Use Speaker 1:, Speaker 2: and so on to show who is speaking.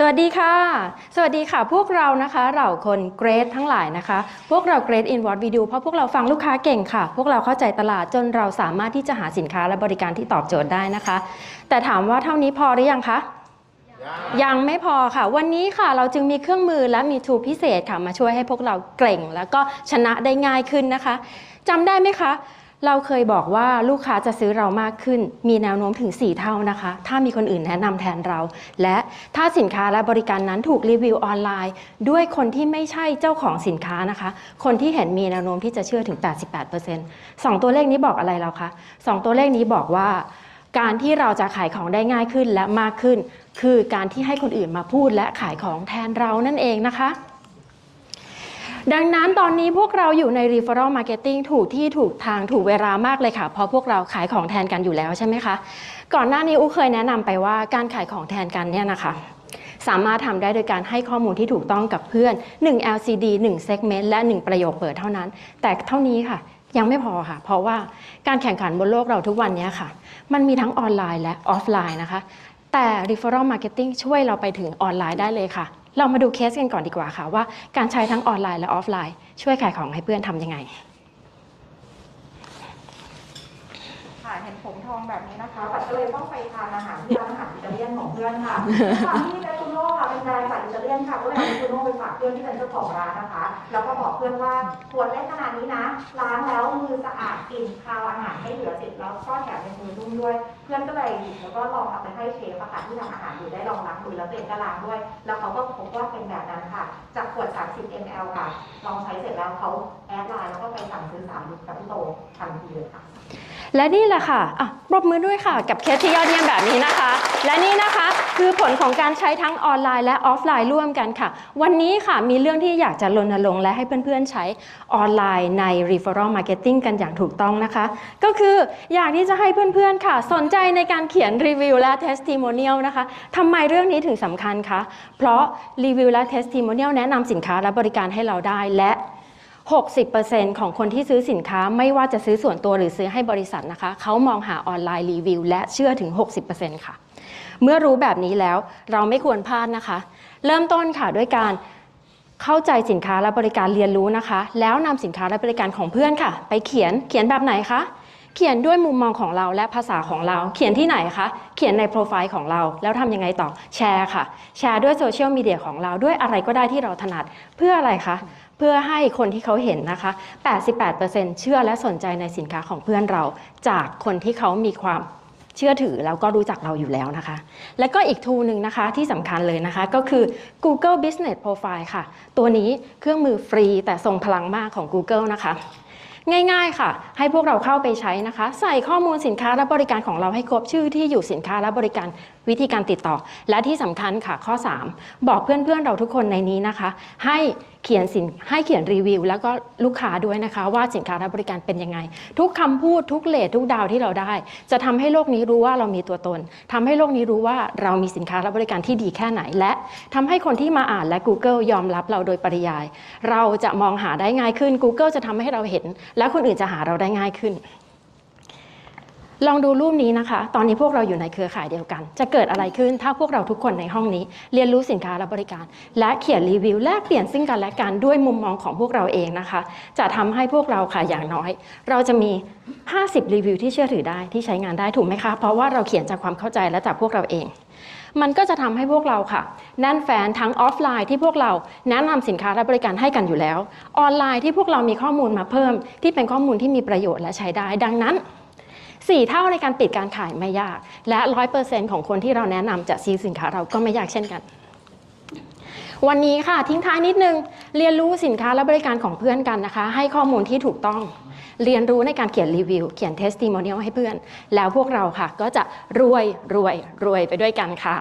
Speaker 1: สวัสดีค่ะ สวัสดีค่ะ พวกเรานะคะเราคนเกรดทั้งหลายนะคะ พวกเราเกรดอินวอร์ดวิดีโอเพราะพวกเราฟังลูกค้าเก่งค่ะ พวกเราเข้าใจตลาดจนเราสามารถที่จะหาสินค้าและบริการที่ตอบโจทย์ได้นะคะ แต่ถามว่าเท่านี้พอหรือยังคะยังไม่พอค่ะ วันนี้ค่ะเราจึงมีเครื่องมือและมีทูพิเศษค่ะมาช่วยให้พวกเราเก่ง แล้วก็ชนะได้ง่ายขึ้นนะคะจำได้ไหมคะ เราเคยบอกว่าลูกค้าจะซื้อเรามากขึ้น มีแนวโน้มถึง 4 เท่านะคะ ถ้ามีคนอื่นแนะนำแทนเรา และถ้าสินค้าและบริการนั้นถูกรีวิวออนไลน์ ด้วยคนที่ไม่ใช่เจ้าของสินค้านะคะ คนที่เห็นมีแนวโน้มที่จะเชื่อถึง 88%สองตัวเลขนี้บอกอะไรเราคะสองตัวเลขนี้บอกว่า การที่เราจะขายของได้ง่ายขึ้นและมากขึ้น คือการที่ให้คนอื่นมาพูดและขายของแทนเรานั่นเองนะคะ ดังนั้นตอนนี้พวกเราอยู่ใน referral marketing ถูกที่ถูกทางถูกเวลามากเลยค่ะ เพราะพวกเราขายของแทนกันอยู่แล้วใช่ไหมคะ ก่อนหน้านี้อูเคยแนะนำไปว่าการขายของแทนกันเนี่ยนะคะ สามารถทำได้โดยการให้ข้อมูลที่ถูกต้องกับเพื่อน 1 LCD 1 segment และ 1 ประโยคเปิดเท่านั้น แต่เท่านี้ค่ะยังไม่พอค่ะ เพราะว่าการแข่งขันบนโลกเราทุกวันนี้ค่ะ มันมีทั้งออนไลน์และออฟไลน์นะคะ แต่ referral marketing ช่วยเราไปถึงออนไลน์ได้เลยค่ะ เรามาดูเคสกันก่อนดีกว่าค่ะว่าการใช้ทั้งออนไลน์และออฟไลน์ ช่วยขายของให้เพื่อนทำยังไง
Speaker 2: ค่ะ เห็นผมทองแบบนี้นะคะปัดก็เลยต้องไปทานอาหารที่ร้านอาหารอิตาเลียนของเพื่อนค่ะตอนที่เนตูโน่ค่ะเป็นแรนด์จากอิตาเลียนค่ะก็เลยเอาเนตูโน่ไปฝากเพื่อนที่เป็นเจ้าของร้านนะคะ แล้วก็บอกเพื่อนว่าขวดเล็กขนาดนี้นะล้างแล้วมือสะอาดกลิ่นคาวอาหารไม่เหลือติดแล้วก็แถมเป็นมือนุ่มด้วย เพื่อนก็เลยหยิบแล้วก็ลองเอาไปให้เชฟอะค่ะที่ทำอาหารอยู่ได้ลองล้างมือแล้วตัวเองก็ล้างด้วย แล้วเขาก็พบว่าเป็นแบบนั้นค่ะ จากขวด 30 ml ค่ะ ลองใช้เสร็จแล้วเขาแอดไลน์แล้วก็ไปสั่งซื้อ3ลิตรกับพี่โตทันทีเลยค่ะ
Speaker 1: และนี่แหละค่ะอะปรบมือด้วยค่ะ กับเคสที่ยอดเยี่ยมแบบนี้นะคะ และนี่นะคะคือผลของการใช้ทั้งออนไลน์และออฟไลน์ร่วมกันค่ะ วันนี้ค่ะมีเรื่องที่อยากจะรณรงค์และให้เพื่อนๆใช้ออนไลน์ใน referral marketing กันอย่างถูกต้องนะคะ ก็คืออยากที่จะให้เพื่อนๆค่ะ สนใจในการเขียนรีวิวและ testimonial นะคะทำไมเรื่องนี้ถึงสำคัญคะเพราะรีวิวและ testimonial แนะนำสินค้าและบริการให้เราได้และ 60%ของคนที่ซื้อสินค้าไม่ว่าจะซื้อส่วนตัวหรือซื้อให้บริษัทนะคะเขามองหาออนไลน์รีวิว และเชื่อถึง 60%ค่ะ เมื่อรู้แบบนี้แล้วเราไม่ควรพลาดนะคะ เริ่มต้นค่ะด้วยการเข้าใจสินค้าและบริการเรียนรู้นะคะ แล้วนำสินค้าและบริการของเพื่อนค่ะ ไปเขียนเขียนแบบไหนคะเขียนด้วยมุมมองของเราและภาษาของเรา เขียนที่ไหนคะ เขียนในโปรไฟล์ของเรา แล้วทำยังไงต่อ แชร์ค่ะ แชร์ด้วยโซเชียลมีเดียของเราด้วยอะไรก็ได้ที่เราถนัด เพื่ออะไรคะ เพื่อให้คนที่เขาเห็นนะคะ 88%เชื่อและสนใจในสินค้าของเพื่อนเรา จากคนที่เขามีความเชื่อถือแล้วก็รู้จักเราอยู่แล้วนะคะ แล้วก็อีกทูหนึ่งนะคะที่สำคัญเลยนะคะก็คือ Google Business Profile ค่ะ ตัวนี้เครื่องมือฟรีแต่ทรงพลังมากของ Google นะคะง่ายๆ ค่ะ ให้พวกเราเข้าไปใช้นะคะ ใส่ข้อมูลสินค้าและบริการของเราให้ครบชื่อที่อยู่สินค้าและบริการวิธีการติดต่อ และที่สำคัญค่ะข้อ 3 บอกเพื่อนๆเราทุกคนในนี้นะคะ ให้เขียนสินให้เขียนรีวิว แล้วก็ลูกค้าด้วยนะคะว่าสินค้าและบริการเป็นยังไง ทุกคำพูดทุกเลททุกดาวที่เราได้ จะทำให้โลกนี้รู้ว่าเรามีตัวตนทำให้โลกนี้รู้ว่าเรามีสินค้าและบริการที่ดีแค่ไหน และทำให้คนที่มาอ่านและ Google ยอมรับเราโดยปริยาย เราจะมองหาได้ง่ายขึ้น Google จะทำให้เราเห็น และคนอื่นจะหาเราได้ง่ายขึ้น ลองดูรูปนี้นะคะ ตอนนี้พวกเราอยู่ในเครือข่ายเดียวกัน จะเกิดอะไรขึ้นถ้าพวกเราทุกคนในห้องนี้ เรียนรู้สินค้าและบริการ และเขียนรีวิวแลกเปลี่ยนซึ่งกันและกันด้วยมุมมองของพวกเราเองนะคะ จะทำให้พวกเราค่ะอย่างน้อย เราจะมี 50 รีวิวที่เชื่อถือได้ที่ใช้งานได้ถูกไหมคะ เพราะว่าเราเขียนจากความเข้าใจและจากพวกเราเองมันก็จะทำให้พวกเราค่ะแน่นแฟนทั้งออฟไลน์ที่พวกเราแนะนำสินค้าและบริการให้กันอยู่แล้ว ออนไลน์ที่พวกเรามีข้อมูลมาเพิ่ม ที่เป็นข้อมูลที่มีประโยชน์และใช้ได้ ดังนั้น 4 เท่าในการปิดการขายไม่ยาก และ 100%ของคนที่เราแนะนำจะซื้อสินค้าเราก็ไม่ยากเช่นกันวันนี้ค่ะทิ้งท้ายนิดนึง เรียนรู้สินค้าและบริการของเพื่อนกันนะคะ ให้ข้อมูลที่ถูกต้อง เรียนรู้ในการเขียนรีวิว เขียนเทสติโมเนียลให้เพื่อน แล้วพวกเราค่ะก็จะรวยรวยรวยไปด้วยกันค่ะ